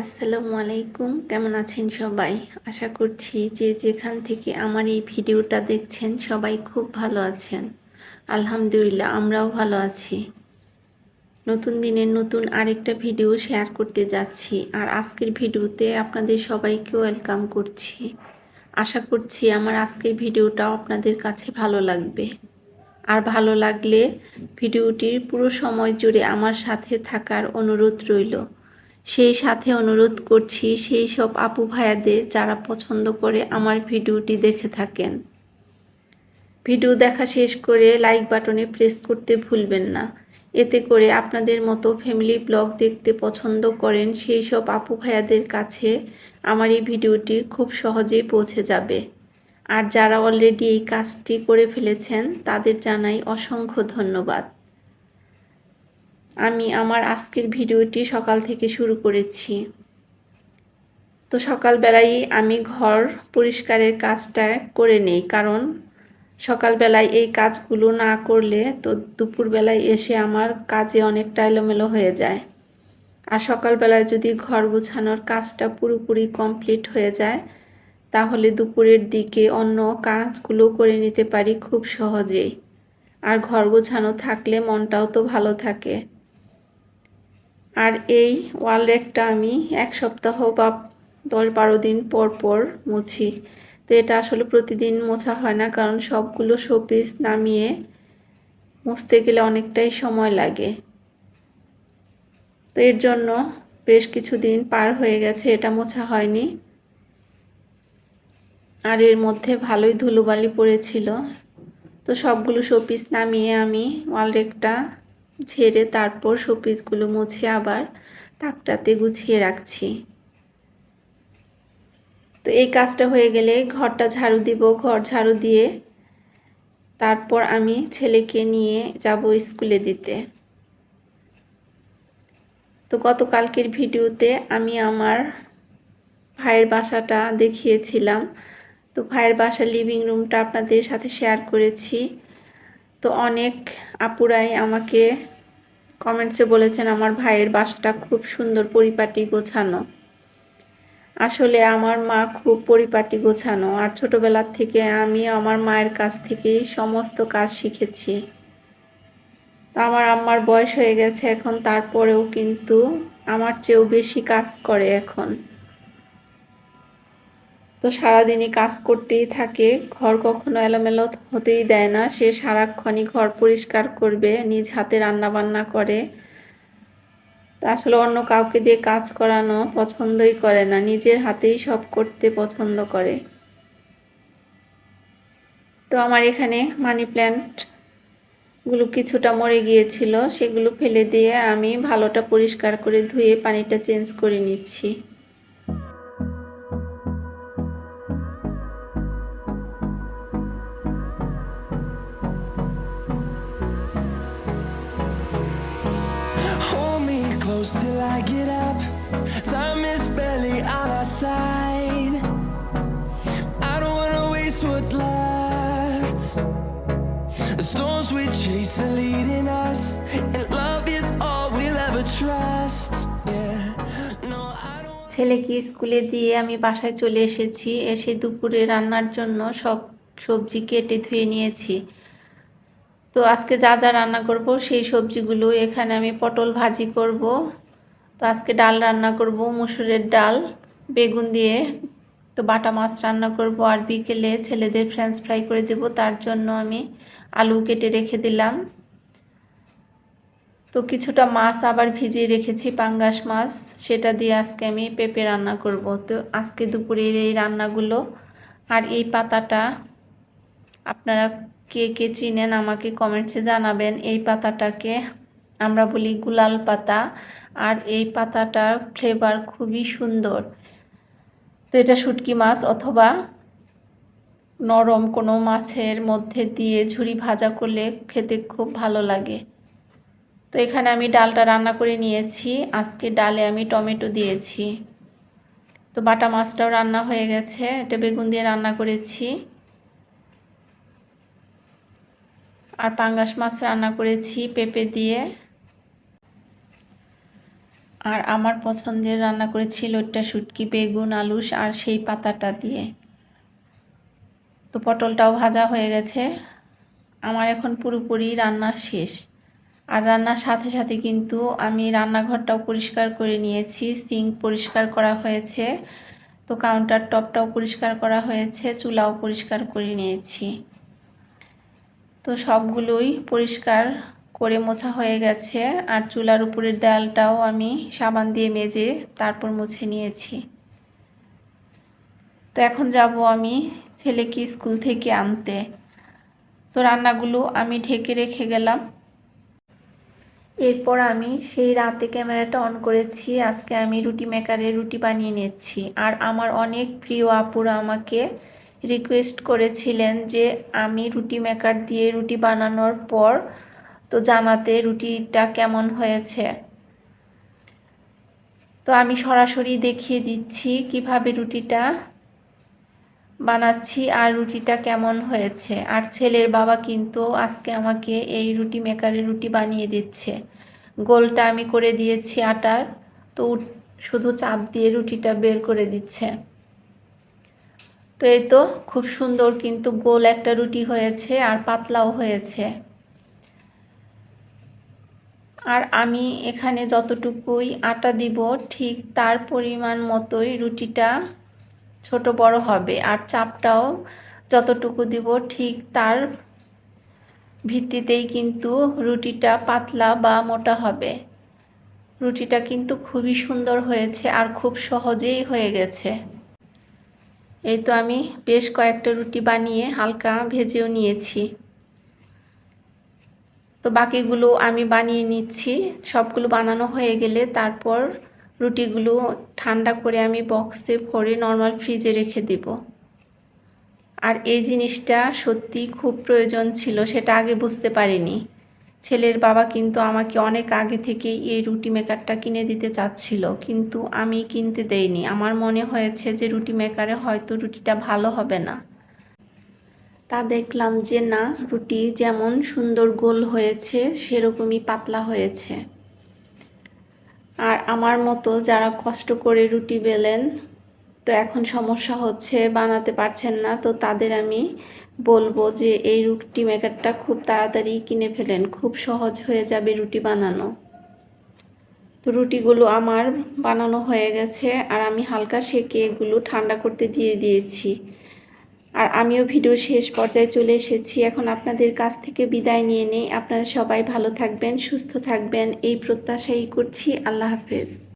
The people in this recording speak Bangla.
আসসালামু আলাইকুম। কেমন আছেন সবাই? আশা করছি যে যেখান থেকে আমার এই ভিডিওটা দেখছেন সবাই খুব ভালো আছেন। আলহামদুলিল্লাহ, আমরাও ভালো আছি। নতুন দিনের নতুন আরেকটা ভিডিও শেয়ার করতে যাচ্ছি আর আজকের ভিডিওতে আপনাদের সবাইকে ওয়েলকাম করছি। আশা করছি আমার আজকের ভিডিওটাও আপনাদের কাছে ভালো লাগবে। আর ভালো লাগলে ভিডিওটির পুরো সময় জুড়ে আমার সাথে থাকার অনুরোধ রইল। সেই সাথে অনুরোধ করছি, সেই সব আপু ভাইয়াদের যারা পছন্দ করে আমার ভিডিওটি দেখে থাকেন। ভিডিও দেখা শেষ করে লাইক বাটনে প্রেস করতে ভুলবেন না। এতে করে আপনাদের মতো ফ্যামিলি ব্লগ দেখতে পছন্দ করেন, সেই সব আপু ভাইয়াদের কাছে আমার এই ভিডিওটি খুব সহজেই পৌঁছে যাবে। আর যারা অলরেডি এই কাজটি করে ফেলেছেন, তাদের জানাই অসংখ্য ধন্যবাদ। আমি আমার আজকের ভিডিওটি সকাল থেকে শুরু করেছি। তো সকালবেলায় আমি ঘর পরিষ্কারের কাজটা করে নেই, কারণ সকালবেলায় এই কাজগুলো না করলে তো দুপুরবেলায় এসে আমার কাজে অনেকটা এলোমেলো হয়ে যায়। আর সকালবেলায় যদি ঘর গোছানোর কাজটা পুরোপুরি কমপ্লিট হয়ে যায়, তাহলে দুপুরের দিকে অন্য কাজগুলো করে নিতে পারি খুব সহজেই। আর ঘর গোছানো থাকলে মনটাও তো ভালো থাকে। আর এই ওয়াল রেকটা আমি এক সপ্তাহ বা দশ বারো দিন পর পর মুছি। তো এটা আসলে প্রতিদিন মোছা হয় না, কারণ সবগুলো শোপিস নামিয়ে মুছতে গেলে অনেকটাই সময় লাগে। তো এর জন্য বেশ কিছুদিন পার হয়ে গেছে, এটা মোছা হয়নি। আর এর মধ্যে ভালোই ধুলোবালি পড়েছিল। তো সবগুলো শোপিস নামিয়ে আমি ওয়াল রেকটা ঝেড়ে তারপর শোপিসগুলো মুছে আবার তাকটাতে গুছিয়ে রাখছি। তো এই কাজটা হয়ে গেলে ঘরটা ঝাড়ু দিব, ঘর ঝাড়ু দিয়ে তারপর আমি ছেলেকে নিয়ে যাব স্কুলে দিতে। তো গতকালকের ভিডিওতে আমি আমার ভাইয়ের বাসাটা দেখিয়েছিলাম। তো ভাইয়ের বাসার লিভিং রুমটা আপনাদের সাথে শেয়ার করেছি। তো অনেক আপুরাই আমাকে কমেন্টসে বলেছেন, আমার ভাইয়ের বাসাটা খুব সুন্দর, পরিপাটি, গোছানো। আসলে আমার মা খুব পরিপাটি, গোছানো। আর ছোটবেলার থেকে আমি আমার মায়ের কাছ থেকেই সমস্ত কাজ শিখেছি। আমার আম্মার বয়স হয়ে গেছে এখন, তারপরেও কিন্তু আমার চেয়েও বেশি কাজ করে এখন। তো সারাদিনই কাজ করতেই থাকে। ঘর কখনো এলোমেলো হতেই দেয় না। সে সারাক্ষণই ঘর পরিষ্কার করবে, নিজ হাতে রান্না বান্না করে আসলে অন্য কাউকে দিয়ে কাজ করানো পছন্দই করে না, নিজের হাতেই সব করতে পছন্দ করে। তো আমার এখানে মানি প্ল্যান্টগুলো কিছুটা মরে গিয়েছিল, সেগুলো ফেলে দিয়ে আমি ভালোটা পরিষ্কার করে ধুয়ে পানিটা চেঞ্জ করে নিচ্ছি। Close till I get up. Time is barely on our side. I don't wanna waste what's left. The storms we chase are leading us, and love is all we'll ever trust. ছেলেকে স্কুলে দিয়ে আমি বাসায় চলে এসেছি এসে দুপুরে রান্নার জন্য সব সবজি কেটে ধুয়ে নিয়েছি তো আজকে যা যা রান্না করব, সেই সবজিগুলো এখানে আমি পটল ভাজি করব। তো আজকে ডাল রান্না করব, মুসুরের ডাল, বেগুন দিয়ে। তো বাটা মাছ রান্না করব আর বিকেলে ছেলেদের ফ্রেঞ্চ ফ্রাই করে দেব, তার জন্য আমি আলু কেটে রেখে দিলাম। তো কিছুটা মাছ আবার ভিজিয়ে রেখেছি, পাঙ্গাস মাছ, সেটা দিয়ে আজকে আমি পেঁপে রান্না করব। তো আজকে দুপুরের এই রান্নাগুলো। আর এই পাতাটা আপনারা কে কে চিনেন আমাকে কমেন্টসে জানাবেন। এই পাতাটাকে আমরা বলি গুলাল পাতা। আর এই পাতাটার ফ্লেভার খুবই সুন্দর। তো এটা শুটকি মাছ অথবা নরম কোনো মাছের মধ্যে দিয়ে ঝুরি ভাজা করলে খেতে খুব ভালো লাগে। তো এখানে আমি ডালটা রান্না করে নিয়েছি। আজকে ডালে আমি টমেটো দিয়েছি। তো বাটা মাছটাও রান্না হয়ে গেছে। এটা বেগুন দিয়ে রান্না করেছি। আর পাঙ্গাস মাছ রান্না করেছি পেঁপে দিয়ে। আর আমার পছন্দের রান্না করেছি লোট্টা, শুটকি, বেগুন আলু আর সেই পাতাটা দিয়ে। তো পটলটাও ভাজা হয়ে গেছে। আমার এখন পুরোপুরি রান্না শেষ। আর রান্নার সাথে সাথে কিন্তু আমি রান্নাঘরটাও পরিষ্কার করে নিয়েছি, সিঙ্ক পরিষ্কার করা হয়েছে, তো কাউন্টার টপটাও পরিষ্কার করা হয়েছে, চুলাও পরিষ্কার করে নিয়েছি। তো সবগুলোই পরিষ্কার করে মোছা হয়ে গেছে আর চুলার উপরের দেয়ালটাও আমি সাবান দিয়ে মেজে তারপর মুছে নিয়েছি। তো এখন যাব আমি ছেলেকে স্কুল থেকে আনতে। তো রান্নাগুলো আমি ঢেকে রেখে গেলাম। এরপর আমি সেই রাতে ক্যামেরাটা অন করেছি। আজকে আমি রুটি মেকারে রুটি বানিয়ে নিচ্ছি আর আমার অনেক প্রিয় আপুরা আমাকে রিকোয়েস্ট করেছিলেন যে আমি রুটি মেকার দিয়ে রুটি বানানোর পর তো জানাতে রুটিটা কেমন হয়েছে। তো আমি সরাসরি দেখিয়ে দিচ্ছি কীভাবে রুটিটা বানাচ্ছি আর রুটিটা কেমন হয়েছে। আর ছেলের বাবা কিন্তু আজকে আমাকে এই রুটি মেকারে রুটি বানিয়ে দিচ্ছে। গোলটা আমি করে দিয়েছি আটার, তো শুধু চাপ দিয়ে রুটিটা বের করে দিচ্ছে। তো এই তো খুব সুন্দর কিন্তু গোল একটা রুটি হয়েছে আর পাতলাও হয়েছে। আর আমি এখানে যতটুকুই আটা দিব ঠিক তার পরিমাণ মতোই রুটিটা ছোট বড় হবে আর চাপটাও যতটুকু দিব ঠিক তার ভিত্তিতেই কিন্তু রুটিটা পাতলা বা মোটা হবে। রুটিটা কিন্তু খুবই সুন্দর হয়েছে আর খুব সহজেই হয়ে গেছে। এই তো আমি বেশ কয়েকটা রুটি বানিয়ে হালকা ভেজেও নিয়েছি। তো বাকিগুলো আমি বানিয়ে নিচ্ছি। সবগুলো বানানো হয়ে গেলে তারপর রুটিগুলো ঠান্ডা করে আমি বক্সে ভরে নর্মাল ফ্রিজে রেখে দিব। আর এই জিনিসটা সত্যি খুব প্রয়োজন ছিল, সেটা আগে বুঝতে পারিনি। ছেলের বাবা কিন্তু আমাকে অনেক আগে থেকেই এই রুটি মেকারটা কিনে দিতে চাচ্ছিল, কিন্তু আমি কিনতে দেইনি। আমার মনে হয়েছে যে রুটি মেকারে হয়তো রুটিটা ভালো হবে না। তা দেখলাম যে না, রুটি যেমন সুন্দর গোল হয়েছে, সেরকমই পাতলা হয়েছে। আর আমার মতো যারা কষ্ট করে রুটি বেলেন, তো এখন সমস্যা হচ্ছে বানাতে পারছেন না, তো তাদের আমি বলব যে এই রুটি মেকারটা খুব তাড়াতাড়ি কিনে ফেলেন। খুব সহজ হয়ে যাবে রুটি বানানো। তো রুটিগুলো আমার বানানো হয়ে গেছে আর আমি হালকা সেকে এগুলো ঠান্ডা করতে দিয়ে দিয়েছি। আর আমিও ভিডিও শেষ পর্যায়ে চলে এসেছি। এখন আপনাদের কাছ থেকে বিদায় নিয়ে নেই। আপনারা সবাই ভালো থাকবেন, সুস্থ থাকবেন। এই প্রত্যাশাই করছি। আল্লাহ হাফেজ।